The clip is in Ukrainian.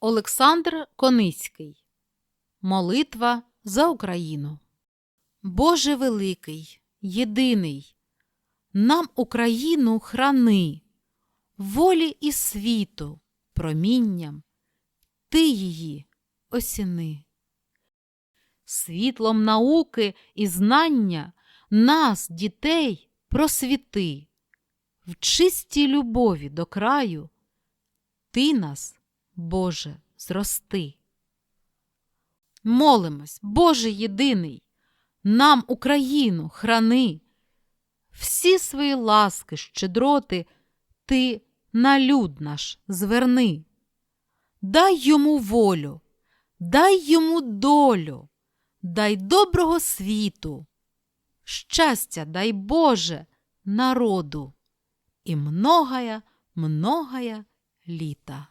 Олександр Коницький Молитва за Україну. Боже великий, єдиний, нам Україну храни, волі і світу, промінням, ти її осіни. Світлом науки і знання нас, дітей, просвіти, в чистій любові до краю, ти нас, Боже, зрости. Молимось, Боже єдиний, нам Україну храни, всі свої ласки, щедроти ти на люд наш зверни. Дай йому волю, дай йому долю, дай доброго світу, щастя дай Боже народу і многая, многая літа.